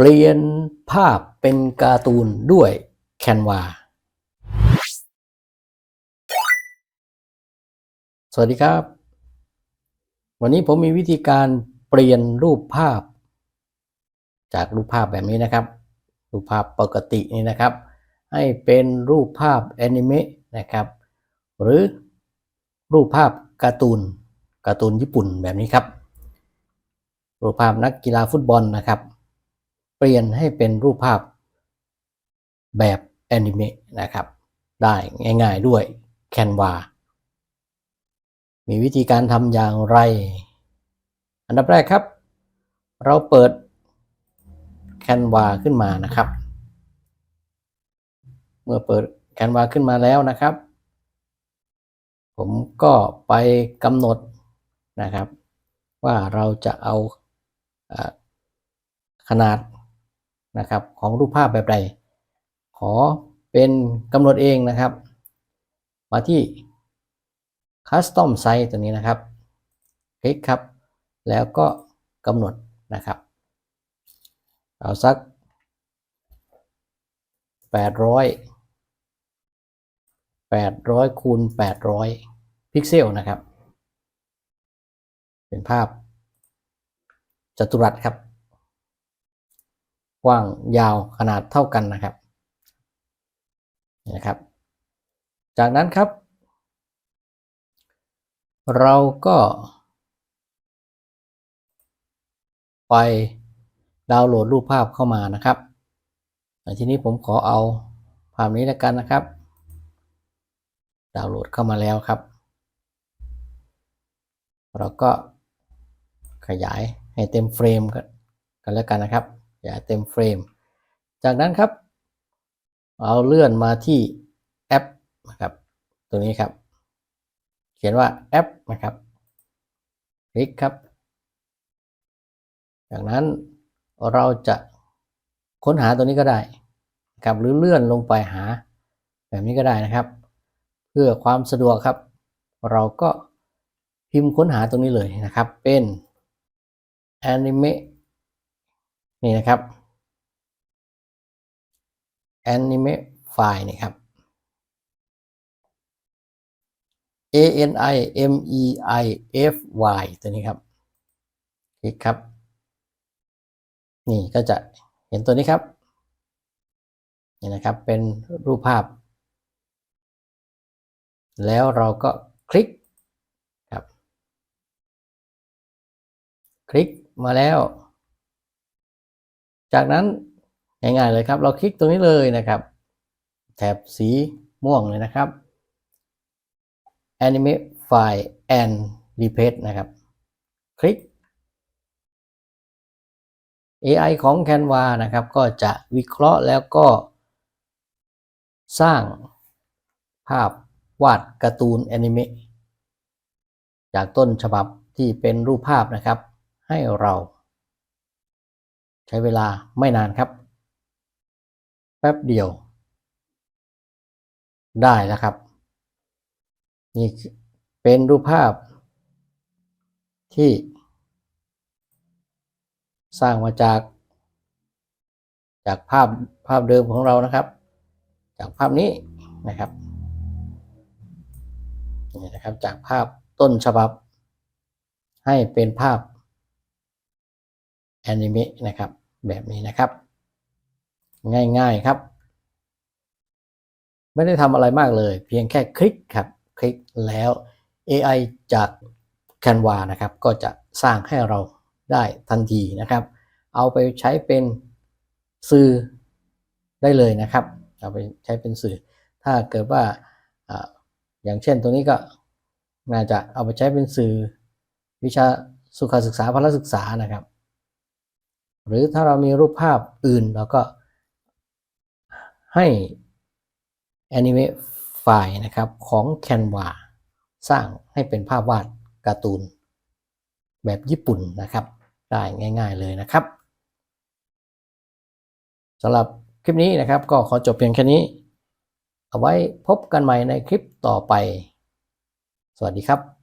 เปลี่ยนภาพเป็นการ์ตูนด้วยแคนวาสวัสดีครับ วันนี้ผมมีวิธีการเปลี่ยนรูปภาพ จากรูปภาพแบบนี้นะครับ รูปภาพปกตินี่นะครับ ให้เป็นรูปภาพแอนิเมะนะครับ หรือรูปภาพการ์ตูนการ์ตูนญี่ปุ่นแบบนี้ครับ รูปภาพนักกีฬาฟุตบอลนะครับ เปลี่ยนให้เป็นรูปภาพแบบแอนิเมะนะครับ ได้ง่ายๆด้วย Canva มีวิธีการทำอย่างไร อันดับแรกครับ เราเปิด Canva ขึ้นมานะครับ เมื่อเปิด Canva ขึ้นมาแล้วนะครับ ผมก็ไปกำหนดนะครับ ว่าเราจะเอาอ่าขนาด นะครับของรูปภาพแบบใด ขอเป็นกำหนดเองนะครับ มาที่ Custom Size ตัวนี้นะครับ คลิกครับ แล้วก็กำหนดนะครับ เอาสัก 800 800คูณ800 พิกเซลนะครับ เป็นภาพจัตุรัสครับ ว้างยาวขนาดเท่ากันนะครับนะครับ จากนั้นครับ เราก็ ไปดาวน์โหลดรูปภาพเข้ามานะครับทีนี้ผมขอเอาภาพนี้แล้วกันนะครับ ดาวน์โหลดเข้ามาแล้วครับ เราก็ขยายให้เต็มเฟรมกันแล้วกันนะครับ ขยาเต็มเฟรม จากนั้นครับ เอาเลื่อนมาที่แอปนะครับตัวนี้ครับ เขียนว่าแอปนะครับ คลิกครับ จากนั้นเราจะค้นหาตัวนี้ก็ได้ครับหรือเลื่อนลงไปหา แบบนี้ก็ได้นะครับ เพื่อความสะดวกครับ เราก็พิมพ์ค้นหาตรงนี้เลยนะครับ เป็น anime นี่นะครับ anime file นี่ครับ a n i m e i f y ตัวนี้ครับคลิกครับ นี่ก็จะเห็นตัวนี้ครับ นี่นะครับเป็นรูปภาพ แล้วเราก็คลิกครับ คลิกมาแล้ว จากนั้นง่ายๆเลยครับ เราคลิกตรงนี้เลยนะครับ แถบสีม่วงเลยนะครับ animate file and replace นะครับ คลิก AI ของ Canva นะครับ ก็จะวิเคราะห์แล้วก็ สร้างภาพวาดการ์ตูนแอนิเมะจากต้นฉบับที่เป็นรูปภาพนะครับ ให้เรา ใช้เวลาไม่นานครับ แป๊บเดียว ได้แล้วครับ นี่เป็นรูปภาพที่สร้างมาจาก จากภาพภาพเดิมของเรานะครับ จากภาพนี้นะครับนี่นะครับจากภาพต้นฉบับ ให้เป็นภาพ อนิเมะนะครับแบบนี้นะครับ ง่ายๆครับ ไม่ได้ทำอะไรมากเลย เพียงแค่คลิกครับ คลิกแล้ว AI จาก Canva นะครับ ก็จะสร้างให้เราได้ทันทีนะครับ เอาไปใช้เป็นสื่อได้เลยนะครับ เอาไปใช้เป็นสื่อ ถ้าเกิดว่าอย่างเช่นตรงนี้ก็น่าจะเอาไปใช้เป็นสื่อวิชาสุขศึกษาพละศึกษานะครับ หรือถ้าเรามีรูปภาพอื่นเราก็ให้ Animate ไฟล์นะครับของ Canva สร้างให้เป็นภาพวาดการ์ตูน แบบญี่ปุ่นนะครับ ได้ง่าย ๆเลยนะครับสำหรับคลิปนี้นะครับก็ขอจบเพียงแค่นี้ เอาไว้พบกันใหม่ในคลิปต่อไป สวัสดีครับ